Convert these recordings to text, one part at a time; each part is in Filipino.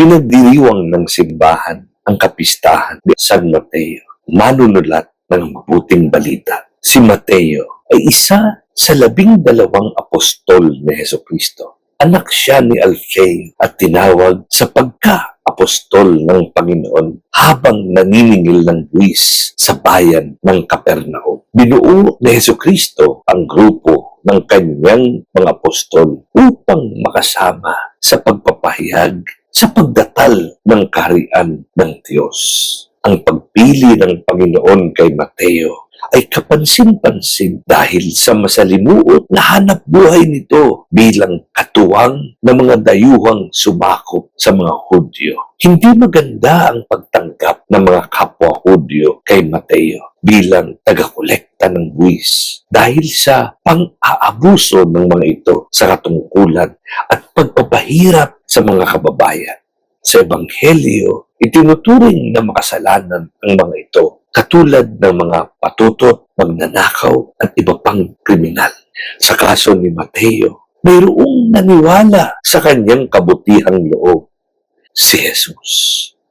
Binagdiriwang ng simbahan ang kapistahan ni San Mateo, manunulat ng mabuting balita. Si Mateo ay isa sa labing dalawang apostol ni Heso Kristo. Anak siya ni Alfeo at tinawag sa pagka-apostol ng Panginoon habang naniningil ng buwis sa bayan ng Kapernaum. Binuo ni Heso Kristo ang grupo ng kanyang mga apostol upang makasama sa pagpapahayag sa pagdatal ng kaharian ng Diyos. Ang pagpili ng Panginoon kay Mateo ay kapansin-pansin dahil sa masalimuot na hanap buhay nito bilang katuwang ng mga dayuhang sumakop sa mga Hudyo. Hindi maganda ang pagtanggap ng mga kapwa Hudyo kay Mateo bilang tagakolekta ng buwis dahil sa pang-aabuso ng mga ito sa katungkulan at pagpapahirap sa mga kababayan. Sa Ebanghelyo, itinuturing na makasalanan ang mga ito katulad ng mga patutot, magnanakaw at iba pang kriminal. Sa kaso ni Mateo, mayroong naniwala sa kanyang kabutihang loob, si Jesus.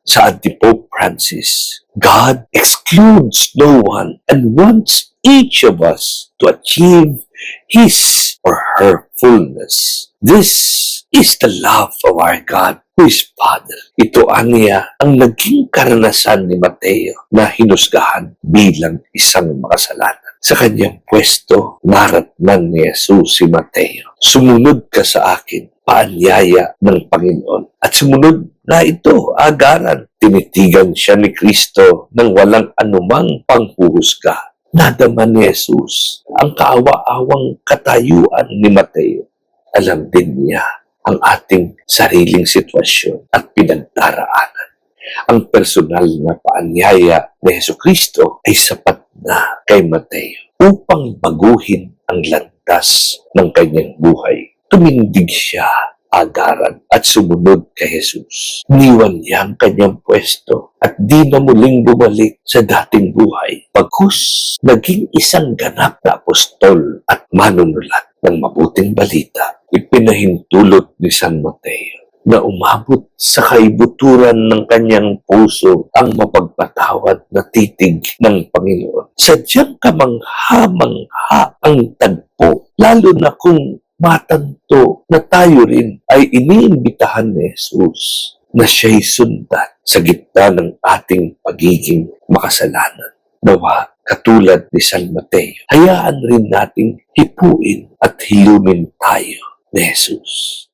Sa Antipope Francis, God excludes no one and wants each of us to achieve his or her fullness. This is the love of our God who is Father. Ito aniya ang naging karanasan ni Mateo na hinusgahan bilang isang makasalanan. Sa kanyang pwesto, naratnan ni Jesus si Mateo. Sumunod ka sa akin, paanyaya ng Panginoon. At sumunod na ito, agaran. Tinitigan siya ni Kristo ng walang anumang panghuhusga. Nadama ni Jesus ang kaawa-awang katayuan ni Mateo. Alam din niya ang ating sariling sitwasyon at pinagdaraanan. Ang personal na paanyaya ni Heso Kristo ay sapat na kay Mateo upang baguhin ang landas ng kanyang buhay. Tumindig siya agaran at sumunod kay Jesus. Niwan niya ang kanyang pwesto at di na muling bumalik sa dating buhay. Pagkus, naging isang ganap na apostol at manunulat ng mabuting balita. Ipinahintulot ni San Mateo na umabot sa kaibuturan ng kanyang puso ang mapagpatawad na titig ng Panginoon. Sadyang kamangha-mangha ang tagpo, lalo na kung matanto na tayo rin ay iniimbitahan ni Jesus na siya'y sundan sa gitna ng ating pagiging makasalanan. Nawa, katulad ni San Mateo, hayaan rin nating hipuin at hilumin tayo ni Jesus.